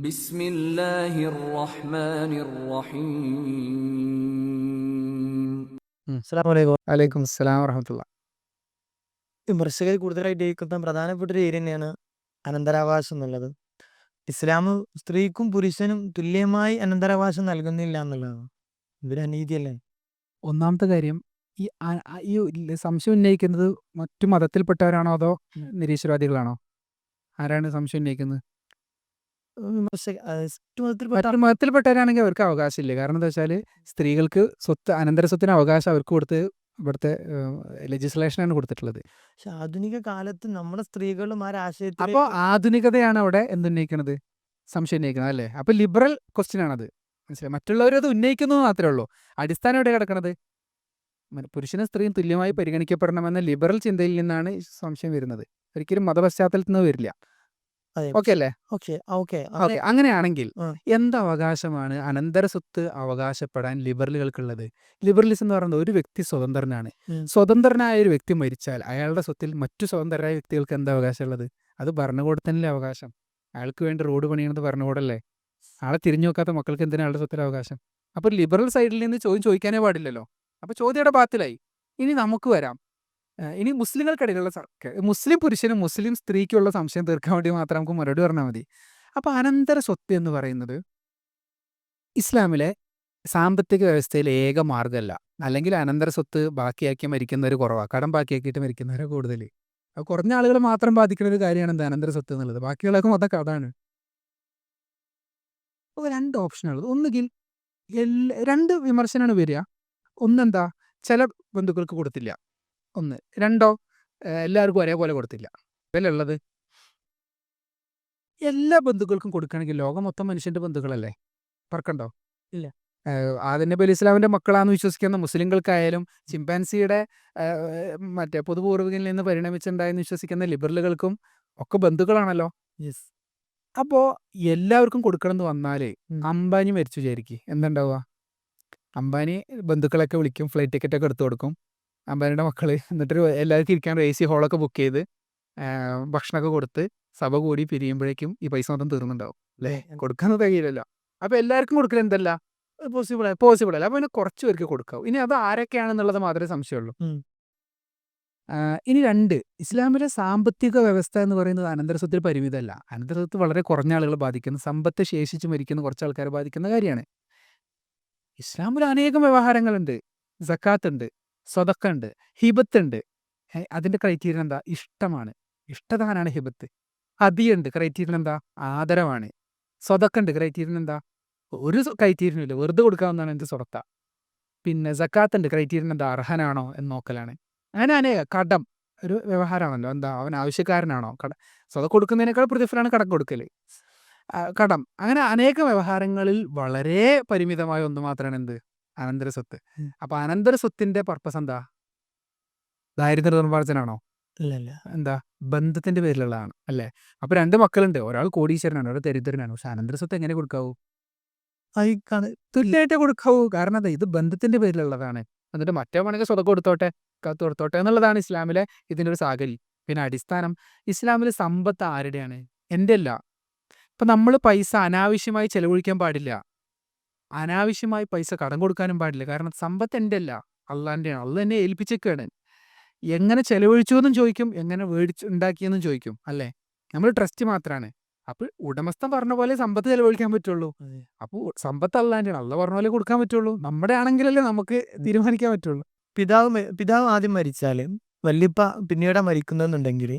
بسم الله الرحمن الرحيم അസ്സലാമലൈക്കും വലൈക്കും അസ്സലാം വറഹമത്തുള്ള വിമർശകർ കൂടുതലായിട്ട് ഇരിക്കുന്ന പ്രധാനപ്പെട്ട ഒരു ഏരിയ തന്നെയാണ് അനന്തരാവകാശം എന്നുള്ളത് ഇസ്ലാം സ്ത്രീക്കും പുരുഷനും തുല്യമായി അനന്തരാവകാശം നൽകുന്നില്ല എന്നുള്ളതാണ് ഇതൊരു അനീതിയല്ലേ ഒന്നാമത്തെ കാര്യം ഈ ആ- ആ- ഈ ഇല്ല- സംശയം ഉന്നയിക്കുന്നത് മറ്റു മതത്തിൽപ്പെട്ടവരാണോ അതോ നിരീശ്വരവാദികളാണോ ആരാണ് സംശയം ഉന്നയിക്കുന്നത് മതത്തിൽപ്പെട്ടവരാണെങ്കിൽ അവർക്ക് അവകാശമില്ല. കാരണം എന്താ വെച്ചാൽ സ്ത്രീകൾക്ക് സ്വത്ത് അനന്തര സ്വത്തിന് അവകാശം അവർക്ക് കൊടുത്ത് ഇവിടുത്തെ ലെജിസ്ലേഷനാണ് കൊടുത്തിട്ടുള്ളത്. പക്ഷെ ആധുനിക കാലത്ത് നമ്മുടെ സ്ത്രീകളും ആ അപ്പോൾ ആധുനികതയാണ് അവിടെ എന്തുന്നയിക്കുന്നത് സംശയം ഉന്നയിക്കുന്നത് അല്ലേ? അപ്പോൾ ലിബറൽ ക്വസ്റ്റ്യൻ ആണത്. മനസ്സിലായി? മറ്റുള്ളവർ അത് ഉന്നയിക്കുന്നു മാത്രമേ ഉള്ളൂ. അടിസ്ഥാനം എവിടെ കിടക്കുന്നത് പുരുഷനും സ്ത്രീയും തുല്യമായി പരിഗണിക്കപ്പെടണമെന്ന ലിബറൽ ചിന്തയിൽ നിന്നാണ് സംശയം വരുന്നത്. ഒരിക്കലും മതപശ്ചാത്തലത്തിൽ നിന്ന് വരില്ല. ഓക്കെ അല്ലേ? Okay okay. ഓക്കെ. അങ്ങനെയാണെങ്കിൽ. എന്ത് അവകാശമാണ് അനന്തര സ്വത്ത് അവകാശപ്പെടാൻ ലിബറലുകൾക്കുള്ളത്? ലിബറലിസം എന്ന് പറയുന്നത് ഒരു വ്യക്തി സ്വതന്ത്രനാണ്. സ്വതന്ത്രനായ ഒരു വ്യക്തി മരിച്ചാൽ അയാളുടെ സ്വത്തിൽ മറ്റു സ്വതന്ത്രരായ വ്യക്തികൾക്ക് എന്താ അവകാശമുള്ളത്? അത് ഭരണകൂടത്തിനല്ലേ അവകാശം? അയാൾക്ക് വേണ്ടി റോഡ് പണിയണത് ഭരണകൂടല്ലേ? ആളെ തിരിഞ്ഞു നോക്കാത്ത മക്കൾക്ക് എന്തിനാ അയാളുടെ സ്വത്തിൽ അവകാശം? അപ്പോൾ ലിബറൽ സൈഡിൽ നിന്ന് ചോദ്യം ചോദിക്കാനേ പാടില്ലല്ലോ. അപ്പോൾ ചോദ്യയുടെ പാത്തിലായി. ഇനി നമുക്ക് വരാം. ഇനി മുസ്ലിങ്ങൾക്കിടയിലുള്ള മുസ്ലിം പുരുഷനും മുസ്ലിം സ്ത്രീക്കുള്ള സംശയം തീർക്കാൻ വേണ്ടി മാത്രം നമുക്ക് മറുപടി പറഞ്ഞാൽ മതി. അപ്പോൾ അനന്തര സ്വത്ത് എന്ന് പറയുന്നത് ഇസ്ലാമിലെ സാമ്പത്തിക വ്യവസ്ഥയിൽ ഏക മാർഗമല്ല. അല്ലെങ്കിൽ അനന്തര സ്വത്ത് ബാക്കിയാക്കി മരിക്കുന്നവർ കുറവാണ് കടം ബാക്കിയാക്കിയിട്ട് മരിക്കുന്നവരെ കൂടുതൽ അത് കുറഞ്ഞ ആളുകൾ മാത്രം ബാധിക്കുന്ന ഒരു കാര്യമാണ് എന്ത് അനന്തര സ്വത്ത് എന്നുള്ളത്. ബാക്കിയുള്ളവർക്ക് മൊത്തം കഥാണ് അപ്പോൾ രണ്ട് ഓപ്ഷനുള്ളത് ഒന്നുകിൽ എല്ലാ രണ്ട് വിമർശനമാണ് വരിക. ഒന്നെന്താ? ചില ബന്ധുക്കൾക്ക് കൊടുത്തില്ല. ഒന്ന്. രണ്ടോ? എല്ലാവർക്കും ഒരേപോലെ കൊടുത്തില്ല. ഇതിലുള്ളത് എല്ലാ ബന്ധുക്കൾക്കും കൊടുക്കുകയാണെങ്കിൽ ലോകം മൊത്തം മനുഷ്യന്റെ ബന്ധുക്കളല്ലേ? പറക്കണ്ടോ ഇല്ല. ഏഹ് ബലി ഇസ്ലാമിന്റെ മക്കളാണെന്ന് ഇസ്ലാമിന്റെ മക്കളാണെന്ന് വിശ്വസിക്കുന്ന മുസ്ലിങ്ങൾക്കായാലും ചിമ്പാൻസിയുടെ മറ്റേ പൊതുപൂർവികനിൽ നിന്ന് പരിണമിച്ചുണ്ടായെന്ന് വിശ്വസിക്കുന്ന ലിബറലുകൾക്കും ഒക്കെ ബന്ധുക്കളാണല്ലോ? യെസ്. അപ്പോൾ എല്ലാവർക്കും കൊടുക്കണം എന്ന് വന്നാലേ അംബാനി മരിച്ചു വിചാരിക്കും. എന്തുണ്ടാവുക? അംബാനി ബന്ധുക്കളൊക്കെ വിളിക്കും ഫ്ലൈറ്റ് ടിക്കറ്റ് ഒക്കെ എടുത്തു കൊടുക്കും. അംബാനിയുടെ മക്കൾ എന്നിട്ട് എല്ലാവരും തിരിക്കാൻ ഇരിക്കാൻ എ സി ഹോളൊക്കെ ബുക്ക് ചെയ്ത് ഭക്ഷണമൊക്കെ കൊടുത്ത് സഭ കൂടി പിരിയുമ്പോഴേക്കും ഈ പൈസ മൊത്തം തീർന്നുണ്ടാവും. അല്ലേ? കൊടുക്കാൻ തികയില്ലല്ലോ. അപ്പോൾ എല്ലാവർക്കും കൊടുക്കൽ എന്തല്ല? പോസിബിൾ പോസിബിൾ അല്ല. അപ്പോൾ പിന്നെ കുറച്ച് പേർക്ക് കൊടുക്കാവും. ഇനി അത് ആരൊക്കെയാണെന്നുള്ളത് മാത്രമേ സംശയമുള്ളൂ. ഇനി രണ്ട്. ഇസ്ലാമിലെ സാമ്പത്തിക വ്യവസ്ഥ എന്ന് പറയുന്നത് അനന്തരസ്വത്തിൽ പരിമിതമല്ല. അനന്തരസ്വത്ത് വളരെ കുറഞ്ഞ ആളുകൾ ബാധിക്കുന്ന. സമ്പത്ത് ശേഷിച്ച് മരിക്കുന്ന കുറച്ച് ആൾക്കാരെ ബാധിക്കുന്ന കാര്യമാണ്. ഇസ്ലാമിൽ അനേകം വ്യവഹാരങ്ങളുണ്ട്. സക്കാത്ത് ഉണ്ട് സ്വതക്ക ഉണ്ട് ഹിബത്ത് ഉണ്ട് ഏ, അതിന്റെ ക്രൈറ്റീരിയൻ എന്താ ഇഷ്ടമാണ്. ഇഷ്ടദാനാണ് ഹിബത്ത്. ഹദിയുണ്ട് ക്രൈറ്റീരിയൻ എന്താ ആദരവാണ്. സ്വതക്കുണ്ട്. ക്രൈറ്റീരിയൻ എന്താ ഒരു ക്രൈറ്റീരിയനും ഇല്ല വെറുതെ കൊടുക്കാവുന്നതാണ് എന്ത് സ്വതക്ക? പിന്നെ ജക്കാത്ത് ഉണ്ട് ക്രൈറ്റീരിയൻ എന്താ അർഹനാണോ എന്ന് നോക്കലാണ്. അങ്ങനെ അനേക. കടം. ഒരു വ്യവഹാരമാണല്ലോ. എന്താ? അവൻ ആവശ്യക്കാരനാണോ? കട സ്വത കൊടുക്കുന്നതിനേക്കാൾ പ്രതിഫലമാണ് കടം കൊടുക്കൽ കടം. അങ്ങനെ അനേക വ്യവഹാരങ്ങളിൽ വളരെ പരിമിതമായ ഒന്ന് മാത്രമാണ് എന്ത് അനന്തര സ്വത്ത് അപ്പൊ അനന്തര സ്വത്തിന്റെ പർപ്പസ് എന്താ? ദാരിദ്ര്യ നിർമ്മാർജനാണോ എന്താ? ബന്ധത്തിന്റെ പേരിലുള്ളതാണ് അല്ലെ? അപ്പൊ രണ്ട് മക്കളുണ്ട്. ഒരാൾ കോടീശ്വരനാണ് ഒരാൾ ദരിദ്രനാണ്. പക്ഷെ അനന്തര സ്വത്ത് എങ്ങനെ കൊടുക്കാവൂ? തുല്യായിട്ട് തുല്യമായിട്ടേ കൊടുക്കാവൂ. കാരണം അതെ ഇത് ബന്ധത്തിന്റെ പേരിലുള്ളതാണ്. എന്നിട്ട് മറ്റേ വേണമെങ്കിൽ സ്വതം കൊടുത്തോട്ടെ? കത്ത് കൊടുത്തോട്ടെ എന്നുള്ളതാണ് ഇസ്ലാമിലെ ഇതിന്റെ ഒരു സാഗരി. പിന്നെ അടിസ്ഥാനം ഇസ്ലാമിലെ സമ്പത്ത് ആരുടെയാണ്? എന്റെ അല്ല ഇപ്പൊ നമ്മൾ പൈസ അനാവശ്യമായി ചെലവഴിക്കാൻ പാടില്ല. അനാവശ്യമായി പൈസ കടം കൊടുക്കാനും പാടില്ല. കാരണം സമ്പത്ത് എന്റെ അല്ല അള്ളാന്റെയാണ് അള്ള എന്നെ ഏൽപ്പിച്ചേക്കാണ്. എങ്ങനെ ചെലവഴിച്ചു എന്നും ചോദിക്കും. എങ്ങനെ മേടിച്ചു ഉണ്ടാക്കിയെന്നും ചോദിക്കും. അല്ലേ? നമ്മൾ ട്രസ്റ്റ് മാത്രമാണ് അപ്പോൾ ഉടമസ്ഥൻ പറഞ്ഞ പോലെ സമ്പത്ത് ചെലവഴിക്കാൻ പറ്റുള്ളൂ. അപ്പോൾ സമ്പത്ത് അള്ളാന്റെ അള്ള പറഞ്ഞ പോലെ കൊടുക്കാൻ പറ്റുള്ളൂ. നമ്മുടെ ആണെങ്കിലല്ലേ നമുക്ക് തീരുമാനിക്കാൻ പറ്റുള്ളൂ. പിതാവ് പിതാവ് ആദ്യം മരിച്ചാൽ വല്യപ്പ പിന്നീട് മരിക്കുന്നെന്നുണ്ടെങ്കിൽ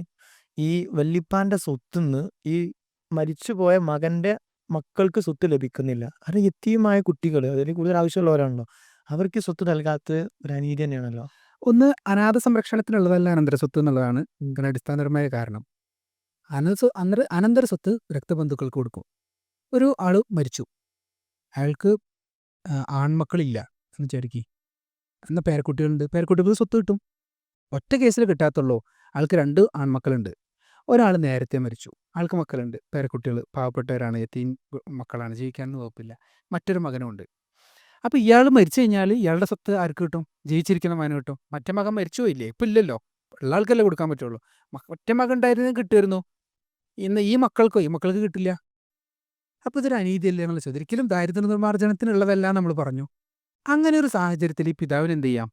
ഈ വല്യപ്പാന്റെ സ്വത്തുനിന്ന് ഈ മരിച്ചുപോയ മകന്റെ മക്കൾക്ക് സ്വത്ത് ലഭിക്കുന്നില്ല. അത് എത്തിയുമായ കുട്ടികൾ അതിന് കൂടുതൽ ആവശ്യമുള്ളവരാണല്ലോ. അവർക്ക് സ്വത്ത് നൽകാത്ത ഒരു അനീതി തന്നെയാണല്ലോ. ഒന്ന് അനാഥ സംരക്ഷണത്തിനുള്ളതല്ല അനന്തര സ്വത്ത് എന്നുള്ളതാണ് ഇതിന് അടിസ്ഥാനപരമായ കാരണം. അനന്ത അന്തര- അനന്തര സ്വത്ത് രക്തബന്ധുക്കൾക്ക് കൊടുക്കും. ഒരു ആൾ മരിച്ചു. അയാൾക്ക് ആ, ആൺമക്കളില്ല എന്ന് വിചാരിക്കി. എന്നാൽ പേരക്കുട്ടികളുണ്ട്. പേരക്കുട്ടികൾക്ക് സ്വത്ത് കിട്ടും. ഒറ്റ കേസിൽ കിട്ടാത്തുള്ളൂ. ആൾക്ക് രണ്ട് ആൺമക്കളുണ്ട്. ഒരാൾ നേരത്തെ മരിച്ചു. ആൾക്ക് മക്കളുണ്ട്. പേരക്കുട്ടികൾ പാവപ്പെട്ടവരാണ്. എത്തീൻ മക്കളാണ്. ജീവിക്കാനൊന്നും വകുപ്പില്ല. മറ്റൊരു മകനുമുണ്ട്. അപ്പോൾ ഇയാൾ മരിച്ചു കഴിഞ്ഞാൽ ഇയാളുടെ സ്വത്ത് ആർക്ക് കിട്ടും? ജീവിച്ചിരിക്കുന്ന മകന് കിട്ടും. മറ്റേ മകൻ മരിച്ചു പോയില്ലേ ഇപ്പം ഇല്ലല്ലോ. ഉള്ള ആൾക്കല്ലേ കൊടുക്കാൻ പറ്റുള്ളൂ. മറ്റേ മകൻ ഉണ്ടായിരുന്നെങ്കിൽ കിട്ടുമായിരുന്നു. ഇന്ന് ഈ മക്കൾക്കോ? ഈ മക്കൾക്ക് കിട്ടില്ല. അപ്പോൾ ഇതൊരു അനീതിയല്ലേ എന്നുള്ള ചോദ്യം. ഒരിക്കലും ദാരിദ്ര്യ നിർമ്മാർജനത്തിനുള്ളതല്ല നമ്മൾ പറഞ്ഞു. അങ്ങനെ ഒരു സാഹചര്യത്തിൽ ഈ പിതാവിന് എന്ത് ചെയ്യാം?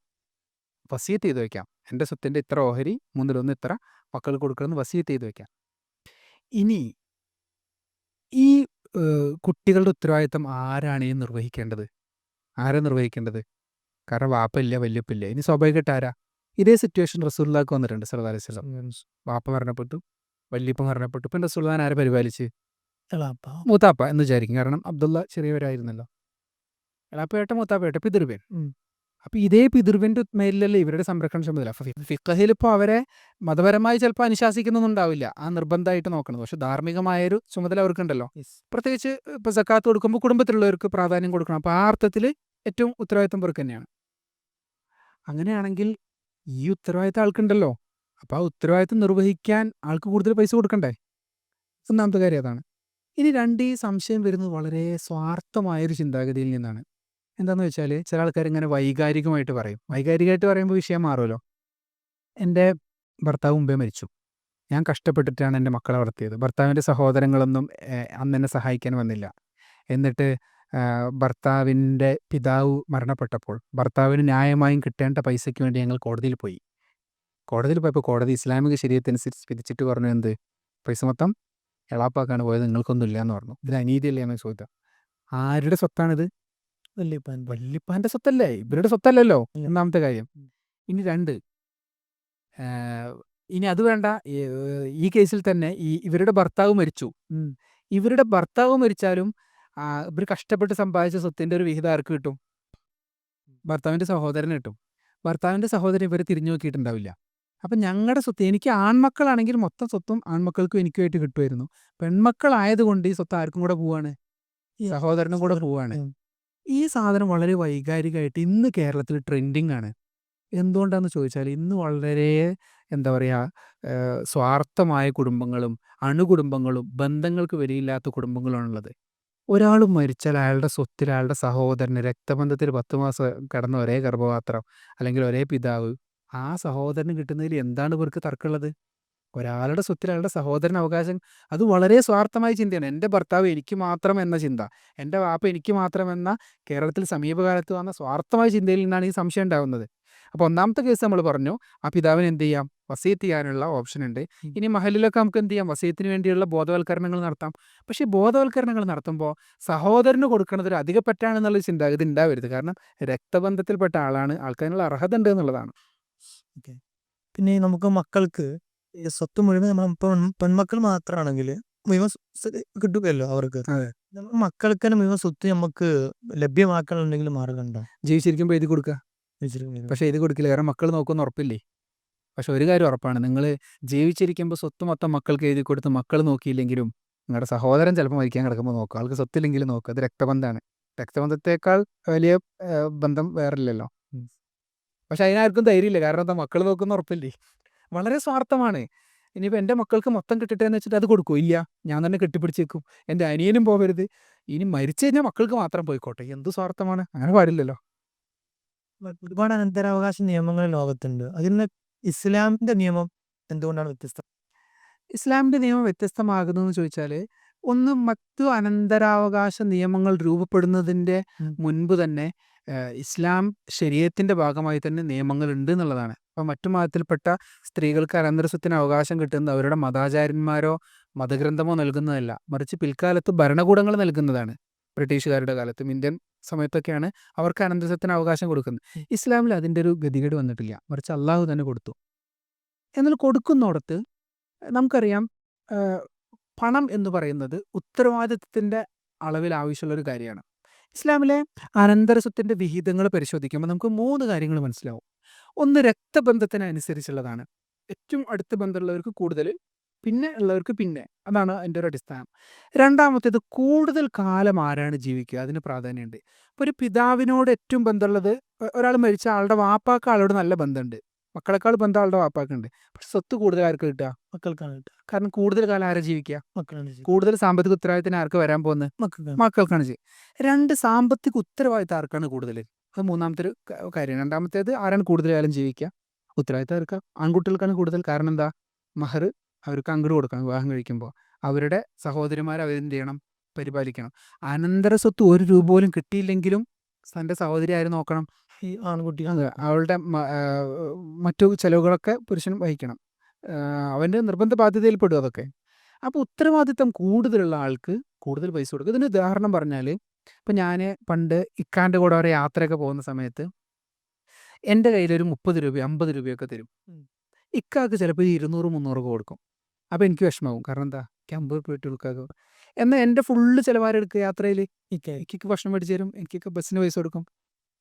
വസീത്ത് ചെയ്ത് വയ്ക്കാം. എന്റെ സ്വത്തിന്റെ ഇത്ര ഓഹരി മൂന്നിലൊന്ന് ഇത്ര മക്കൾ കൊടുക്കണമെന്ന് വസീത്ത് ചെയ്ത് വെക്കാം. ഇനി ഈ കുട്ടികളുടെ ഉത്തരവാദിത്തം ആരാണ് ഈ നിർവഹിക്കേണ്ടത്? ആരാ നിർവഹിക്കേണ്ടത്? കാരണം വാപ്പയില്ല വല്യപ്പില്ല ഇനി സ്വാഭാവികമായിട്ട് ആരാ? ഇതേ സിറ്റുവേഷൻ റസൂല്ലാക്ക് വന്നിട്ടുണ്ട് വസല്ലം. വാപ്പ മരണപ്പെട്ടു വല്യപ്പ മരണപ്പെട്ടു. ഇപ്പം റസൂൽദാൻ ആരെ പരിപാലിച്ച്? മൂത്താപ്പ എന്ന് വിചാരിക്കും. കാരണം അബ്ദുള്ള ചെറിയവരായിരുന്നല്ലോ. എളാപ്പേട്ട മൂത്താപ്പേട്ട പിതൃവ്യൻ ഉം. അപ്പൊ ഇതേ പിതൃവിന്റെ മേലിലല്ല ഇവരുടെ സംരക്ഷണ ചുമതല അപ്പൊ ഫിഖഹിൽ ഇപ്പോൾ അവരെ മതപരമായി ചിലപ്പോൾ അനുശാസിക്കുന്നൊന്നുണ്ടാവില്ല ആ നിർബന്ധമായിട്ട് നോക്കണത്. പക്ഷെ ധാർമ്മികമായൊരു ചുമതല അവർക്കുണ്ടല്ലോ. പ്രത്യേകിച്ച് ഇപ്പൊ സക്കാത്ത് കൊടുക്കുമ്പോൾ കുടുംബത്തിലുള്ളവർക്ക് പ്രാധാന്യം കൊടുക്കണം. അപ്പോൾ ആ അർത്ഥത്തിൽ ഏറ്റവും ഉത്തരവാദിത്തം പേർക്ക് തന്നെയാണ്. അങ്ങനെയാണെങ്കിൽ ഈ ഉത്തരവാദിത്തം ആൾക്കുണ്ടല്ലോ. അപ്പൊ ആ ഉത്തരവാദിത്തം നിർവഹിക്കാൻ ആൾക്ക് കൂടുതൽ പൈസ കൊടുക്കണ്ടേ? ഒന്നാമത്തെ കാര്യം അതാണ്. ഇനി രണ്ട് ഈ സംശയം വരുന്നത് വളരെ സ്വാർത്ഥമായൊരു ചിന്താഗതിയിൽ നിന്നാണ്. എന്താന്ന് വെച്ചാൽ ചില ആൾക്കാർ ഇങ്ങനെ വൈകാരികമായിട്ട് പറയും. വൈകാരികമായിട്ട് പറയുമ്പോൾ വിഷയം മാറുമല്ലോ എന്റെ ഭർത്താവ് മുമ്പേ മരിച്ചു. ഞാൻ കഷ്ടപ്പെട്ടിട്ടാണ് എന്റെ മക്കളെ വളർത്തിയത്. ഭർത്താവിന്റെ സഹോദരങ്ങളൊന്നും അന്ന് എന്നെ സഹായിക്കാൻ വന്നില്ല. എന്നിട്ട് ഭർത്താവിന്റെ പിതാവ് മരണപ്പെട്ടപ്പോൾ ഭർത്താവിന് ന്യായമായും കിട്ടേണ്ട പൈസയ്ക്ക് വേണ്ടി ഞങ്ങൾ കോടതിയിൽ പോയി. കോടതിയിൽ പോയപ്പോൾ കോടതി ഇസ്ലാമിക ശരീരത്തിനനുസരിച്ച് വിധിച്ചിട്ട് പറഞ്ഞു എന്ത്? പൈസ മൊത്തം എളാപ്പാക്കാണ് പോയത് നിങ്ങൾക്കൊന്നും ഇല്ല എന്ന് പറഞ്ഞു. ഇത് അനീതിയല്ലേ? എന്ന് ചോദിക്കാം ആരുടെ സ്വത്താണിത്? വല്യപ്പാൻ വല്യപ്പാന്റെ സ്വത്തല്ലേ? ഇവരുടെ സ്വത്തല്ലല്ലോ. ഒന്നാമത്തെ കാര്യം. ഇനി രണ്ട്. ഇനി അത് വേണ്ട. ഈ, കേസിൽ തന്നെ ഈ ഇവരുടെ ഭർത്താവ് മരിച്ചു. ഇവരുടെ ഭർത്താവ് മരിച്ചാലും ഇവർ കഷ്ടപ്പെട്ട് സമ്പാദിച്ച സ്വത്തിന്റെ ഒരു വിഹിതം ആർക്ക് കിട്ടും? ഭർത്താവിന്റെ സഹോദരന് കിട്ടും. ഭർത്താവിന്റെ സഹോദരൻ ഇവരെ തിരിഞ്ഞു നോക്കിയിട്ടുണ്ടാവില്ല. അപ്പം ഞങ്ങളുടെ സ്വത്ത് എനിക്ക് ആൺമക്കളാണെങ്കിൽ മൊത്തം സ്വത്തും ആൺമക്കൾക്കും എനിക്കുമായിട്ട് കിട്ടുമായിരുന്നു. പെൺമക്കളായതുകൊണ്ട് ഈ സ്വത്ത് ആർക്കും കൂടെ പോവാണ്? സഹോദരനും കൂടെ പോവാണ്. ഈ സാധനം വളരെ വൈകാരികമായിട്ട് ഇന്ന് കേരളത്തിൽ ട്രെൻഡിങ് ആണ് എന്തുകൊണ്ടാണെന്ന് ചോദിച്ചാൽ ഇന്ന് വളരെ എന്താ പറയുക സ്വാർത്ഥമായ കുടുംബങ്ങളും അണുകുടുംബങ്ങളും ബന്ധങ്ങൾക്ക് വിലയില്ലാത്ത കുടുംബങ്ങളാണുള്ളത് ഒരാൾ മരിച്ചാൽ അയാളുടെ സ്വത്തിൽ അയാളുടെ സഹോദരന് രക്തബന്ധത്തിൽ പത്ത് മാസം കിടന്ന ഒരേ ഗർഭപാത്രം അല്ലെങ്കിൽ ഒരേ പിതാവ് ആ സഹോദരന് കിട്ടുന്നതിൽ എന്താണ് ഇവർക്ക് തർക്കമുള്ളത്? ഒരാളുടെ സ്വത്തിൽ അയാളുടെ സഹോദരൻ അവകാശം. അത് വളരെ സ്വാർത്ഥമായ ചിന്തയാണ്. എന്റെ ഭർത്താവ് എനിക്ക് മാത്രം എന്ന ചിന്ത. എന്റെ വാപ്പ എനിക്ക് മാത്രം എന്ന കേരളത്തിൽ സമീപകാലത്ത് വന്ന സ്വാർത്ഥമായ ചിന്തയിൽ നിന്നാണ് ഈ സംശയം ഉണ്ടാകുന്നത് അപ്പോൾ ഒന്നാമത്തെ കേസ് നമ്മൾ പറഞ്ഞു ആ പിതാവിന് എന്ത് ചെയ്യാം? വസീത്ത് ചെയ്യാനുള്ള ഓപ്ഷൻ ഉണ്ട്. ഇനി മഹലിലൊക്കെ നമുക്ക് എന്ത് ചെയ്യാം? വസീത്തിന് വേണ്ടിയുള്ള ബോധവൽക്കരണങ്ങൾ നടത്താം. പക്ഷേ ബോധവൽക്കരണങ്ങൾ നടത്തുമ്പോൾ സഹോദരന് കൊടുക്കുന്നത് ഒരു ചിന്ത ചിന്താഗതി ഉണ്ടാവരുത്. കാരണം രക്തബന്ധത്തിൽപ്പെട്ട ആളാണ്. ആൾക്കതിനുള്ള അർഹത ഉണ്ട് എന്നുള്ളതാണ് പിന്നെ നമുക്ക് മക്കൾക്ക് സ്വത്ത് മുഴുവൻ നമ്മൾ പെൺ പെൺമക്കൾ മാത്രമാണെങ്കിൽ മുഴുവൻ കിട്ടുകയല്ലോ അവർക്ക്? നമ്മൾ മക്കൾക്ക് തന്നെ മുഴുവൻ സ്വത്ത് നമുക്ക് ലഭ്യമാക്കണമെങ്കിൽ മാർഗമുണ്ടോ ജീവിച്ചിരിക്കുമ്പോൾ എഴുതി കൊടുക്കുക പക്ഷെ എഴുതി കൊടുക്കില്ല. കാരണം മക്കൾ നോക്കുമെന്ന് ഉറപ്പില്ലേ? പക്ഷെ ഒരു കാര്യം ഉറപ്പാണ്. നിങ്ങൾ ജീവിച്ചിരിക്കുമ്പോൾ സ്വത്ത് മൊത്തം മക്കൾക്ക് എഴുതി കൊടുത്ത് മക്കൾ നോക്കിയില്ലെങ്കിലും നിങ്ങളുടെ സഹോദരൻ ചിലപ്പോൾ മരിക്കാൻ കിടക്കുമ്പോൾ നോക്കുക ആൾക്ക് സ്വത്തില്ലെങ്കിലും നോക്കുക അത് രക്തബന്ധമാണ്. രക്തബന്ധത്തേക്കാൾ വലിയ ബന്ധം വേറില്ലല്ലോ. പക്ഷെ അതിനാർക്കും ധൈര്യമില്ല. കാരണം എന്താ മക്കൾ നോക്കുന്ന ഉറപ്പില്ലേ? വളരെ സ്വാർത്ഥമാണ്. ഇനിയിപ്പോൾ എന്റെ മക്കൾക്ക് മൊത്തം കിട്ടട്ടെ എന്ന് വെച്ചിട്ട് അത് കൊടുക്കും ഇല്ല. ഞാൻ തന്നെ കെട്ടിപ്പിടിച്ചേക്കും. എന്റെ അനിയനും പോകരുത് ഇനി മരിച്ചു കഴിഞ്ഞാൽ മക്കൾക്ക് മാത്രം പോയിക്കോട്ടെ. എന്ത് സ്വാർത്ഥമാണ്? അങ്ങനെ പാടില്ലല്ലോ. ഒരുപാട് അനന്തരാവകാശ നിയമങ്ങൾ ലോകത്തുണ്ട്. അതിൽ നിന്ന് ഇസ്ലാമിന്റെ നിയമം എന്തുകൊണ്ടാണ് വ്യത്യസ്തം? ഇസ്ലാമിന്റെ നിയമം വ്യത്യസ്തമാകുന്നതെന്ന് ചോദിച്ചാൽ ഒന്ന് മറ്റു അനന്തരാവകാശ നിയമങ്ങൾ രൂപപ്പെടുന്നതിന്റെ. മുൻപ് തന്നെ ഇസ്ലാം ശരീരത്തിന്റെ ഭാഗമായി തന്നെ നിയമങ്ങളുണ്ട് എന്നുള്ളതാണ്. അപ്പം മറ്റു മതത്തിൽപ്പെട്ട സ്ത്രീകൾക്ക് അനന്തരസ്വത്തിന് അവകാശം കിട്ടുന്നത് അവരുടെ മതാചാര്യന്മാരോ മതഗ്രന്ഥമോ നൽകുന്നതല്ല. മറിച്ച് പിൽക്കാലത്ത് ഭരണകൂടങ്ങൾ നൽകുന്നതാണ് ബ്രിട്ടീഷുകാരുടെ കാലത്തും. ഇന്ത്യൻ സമയത്തൊക്കെയാണ് അവർക്ക് അനന്തരസ്വത്തിന് അവകാശം കൊടുക്കുന്നത്. ഇസ്ലാമിൽ അതിന്റെ ഒരു ഗതികേട് വന്നിട്ടില്ല. മറിച്ച് അള്ളാഹു തന്നെ കൊടുത്തു. എന്നാൽ കൊടുക്കുന്നോടത്ത് നമുക്കറിയാം പണം എന്ന് പറയുന്നത് ഉത്തരവാദിത്വത്തിന്റെ അളവിൽ ആവശ്യമുള്ള ഒരു കാര്യമാണ്. ഇസ്ലാമിലെ അനന്തരസ്വത്തിന്റെ വിഹിതങ്ങൾ പരിശോധിക്കുമ്പോൾ നമുക്ക് മൂന്ന് കാര്യങ്ങൾ മനസ്സിലാവും. ഒന്ന് രക്തബന്ധത്തിന് അനുസരിച്ചുള്ളതാണ് ഏറ്റവും അടുത്ത ബന്ധമുള്ളവർക്ക് കൂടുതൽ പിന്നെ ഉള്ളവർക്ക് പിന്നെ. അതാണ് അതിന്റെ ഒരു അടിസ്ഥാനം. രണ്ടാമത്തേത് കൂടുതൽ കാലം ആരാണ് ജീവിക്കുക? അതിന് പ്രാധാന്യമുണ്ട്. ഇപ്പോൾ ഒരു പിതാവിനോട് ഏറ്റവും ബന്ധമുള്ളത് ഒരാൾ മരിച്ച ആളുടെ വാപ്പാക്ക് ആളോട് നല്ല ബന്ധമുണ്ട്. മക്കളെക്കാൾ ബന്ധം ആളുടെ വാപ്പാക്കുണ്ട്. പക്ഷെ സ്വത്ത് കൂടുതൽ ആർക്ക് കിട്ടുക? മക്കൾക്കാണ് കിട്ടുക. കാരണം കൂടുതൽ കാലം ആരാ ജീവിക്കുക? മക്കളാണ് കൂടുതൽ സാമ്പത്തിക ഉത്തരവാദിത്തത്തിന് ആർക്ക് വരാൻ പോകുന്നത്? മക്കൾക്കാണ്. ചെയ്യുക രണ്ട് സാമ്പത്തിക ഉത്തരവാദിത്തം ആർക്കാണ് കൂടുതൽ? അത് മൂന്നാമത്തെ ഒരു കാര്യം. രണ്ടാമത്തേത് ആരാണ് കൂടുതൽ കാലം ജീവിക്കുക? ഉത്തരവാദിത്തം അവർക്ക് ആൺകുട്ടികൾക്കാണ് കൂടുതൽ. കാരണം എന്താ? മഹർ അവർക്ക് അങ്ങോട്ട് കൊടുക്കണം വിവാഹം കഴിക്കുമ്പോൾ. അവരുടെ സഹോദരിമാർ അവരെന്ത് ചെയ്യണം? പരിപാലിക്കണം. അനന്തര സ്വത്ത് ഒരു രൂപ പോലും കിട്ടിയില്ലെങ്കിലും തന്റെ സഹോദരി ആര് നോക്കണം? ഈ ആൺകുട്ടി. അതെ. അവളുടെ മറ്റു ചിലവുകളൊക്കെ പുരുഷൻ വഹിക്കണം. അവന്റെ നിർബന്ധ ബാധ്യതയിൽ പെടും അതൊക്കെ. അപ്പോൾ ഉത്തരവാദിത്തം കൂടുതലുള്ള ആൾക്ക് കൂടുതൽ പൈസ കൊടുക്കും ഇതിന് ഉദാഹരണം പറഞ്ഞാൽ ഇപ്പം ഞാൻ പണ്ട് ഇക്കാന്റെ കൂടെ ഒരു യാത്രയൊക്കെ പോകുന്ന സമയത്ത് എന്റെ കയ്യിലൊരു മുപ്പത് രൂപ അമ്പത് രൂപയൊക്കെ തരും. ഇക്കാക്ക് ചിലപ്പോൾ ഇരുന്നൂറ് മുന്നൂറൊക്കെ കൊടുക്കും. അപ്പോൾ എനിക്ക് വിഷമാവും. കാരണം എന്താ? എനിക്ക് അമ്പത് രൂപ ഇട്ട് എന്നാൽ എന്റെ ഫുള്ള് ചിലവാരെടുക്കുക യാത്രയിൽ ഇക്ക എനിക്കൊക്കെ ഭക്ഷണം മേടിച്ച് തരും. എനിക്കൊക്കെ ബസ്സിന് പൈസ കൊടുക്കും.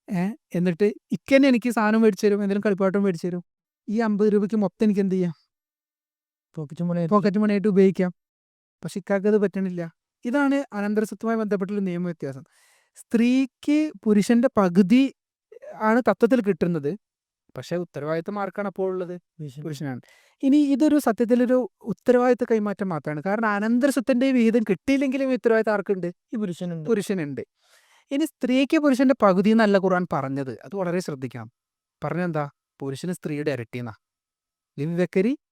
ഏഹ് എന്നിട്ട് ഇക്കന്നെ എനിക്ക് സാധനം മേടിച്ച് തരും. എന്തെങ്കിലും കളിപ്പാട്ടം മേടിച്ച് തരും. ഈ അമ്പത് രൂപയ്ക്ക് മൊത്തം എനിക്ക് എന്ത് ചെയ്യാം? പോക്കറ്റ് മണി പോക്കറ്റ് മണിയായിട്ട് ഉപയോഗിക്കാം. പക്ഷെ ഇക്കാക്കത് അത് പറ്റണില്ല. ഇതാണ് അനന്തരസ്വത്തുമായി ബന്ധപ്പെട്ടുള്ള നിയമ വ്യത്യാസം. സ്ത്രീക്ക് പുരുഷന്റെ പകുതി ആണ് തത്വത്തിൽ കിട്ടുന്നത്. പക്ഷെ ഉത്തരവാദിത്തം ആർക്കാണ് അപ്പോൾ ഉള്ളത്. പുരുഷനാണ്. ഇനി ഇതൊരു സത്യത്തിലൊരു ഉത്തരവാദിത്ത കൈമാറ്റം മാത്രമാണ്. കാരണം അനന്തരസ്വത്തിന്റെ വിഹിതം കിട്ടിയില്ലെങ്കിലും ഉത്തരവാദിത്വം ഉത്തരവാദിത്തം ആർക്കുണ്ട്? ഈ പുരുഷനുണ്ട്. പുരുഷനുണ്ട്. ഇനി സ്ത്രീക്ക് പുരുഷന്റെ പകുതി എന്നല്ല ഖുർആൻ പറഞ്ഞത്. അത് വളരെ ശ്രദ്ധിക്കണം. പറഞ്ഞെന്താ? പുരുഷന് സ്ത്രീയുടെ ഇരട്ടിന്നാ ലിംവെക്കരി മിസിന്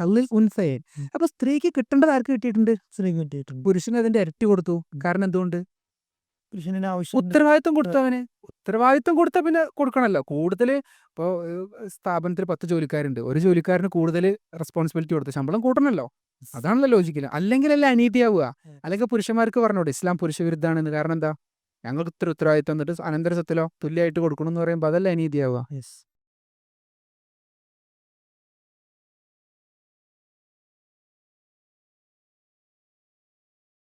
ഹല്ലിൽ ഉൻസയൻ ഉം. അപ്പൊ സ്ത്രീക്ക് കിട്ടേണ്ടത് ആർക്ക് കിട്ടിയിട്ടുണ്ട്? സ്ത്രീക്ക് കിട്ടിയിട്ടുണ്ട്. പുരുഷന് അതിന്റെ ഇരട്ടി കൊടുത്തു. കാരണം എന്തുകൊണ്ട്? പുരുഷന് ആവശ്യം ഉത്തരവാദിത്വം കൊടുത്തു അവന്? ഉത്തരവാദിത്വം കൊടുത്താൽ പിന്നെ കൊടുക്കണമല്ലോ കൂടുതൽ ഇപ്പോൾ സ്ഥാപനത്തിൽ പത്ത് ജോലിക്കാരുണ്ട്. ഒരു ജോലിക്കാരന് കൂടുതൽ റെസ്പോൺസിബിലിറ്റി കൊടുത്ത് ശമ്പളം കൂട്ടണമല്ലോ അതാണല്ലോ ലോജിക്കൽ അല്ലെങ്കിൽ അല്ല അനീതിയാവുക. ആവുക അല്ലെങ്കിൽ പുരുഷന്മാർക്ക് പറഞ്ഞോട് ഇസ്ലാം പുരുഷ വിരുദ്ധാണെന്ന് കാരണം എന്താ? ഞങ്ങൾക്ക് ഇത്ര ഉത്തരവാദിത്വം എന്നിട്ട് അനന്തര സ്വത്തിലോ തുല്യമായിട്ട് കൊടുക്കണം എന്ന് പറയുമ്പോൾ അതല്ല അനീതിയാവുക.